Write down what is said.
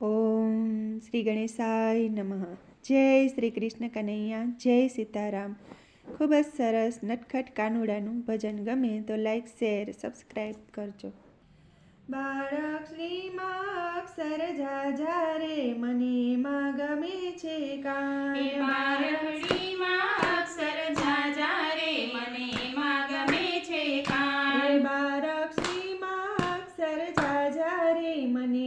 ઓમ શ્રી ગણેશાય નમઃ. જય શ્રી કૃષ્ણ કનૈયા જય સીતારામ. ખૂબ જ સરસ નટખટ કાનુડાનું ભજન ગમે તો લાઈક શેર સબસ્ક્રાઈબ કરજો. બાળક સર જા જા રે મને માં ગમે છે કાન. બાળક સર જા જા રે મને માં ગમે છે કાન. બાળક સર જા જા રે મને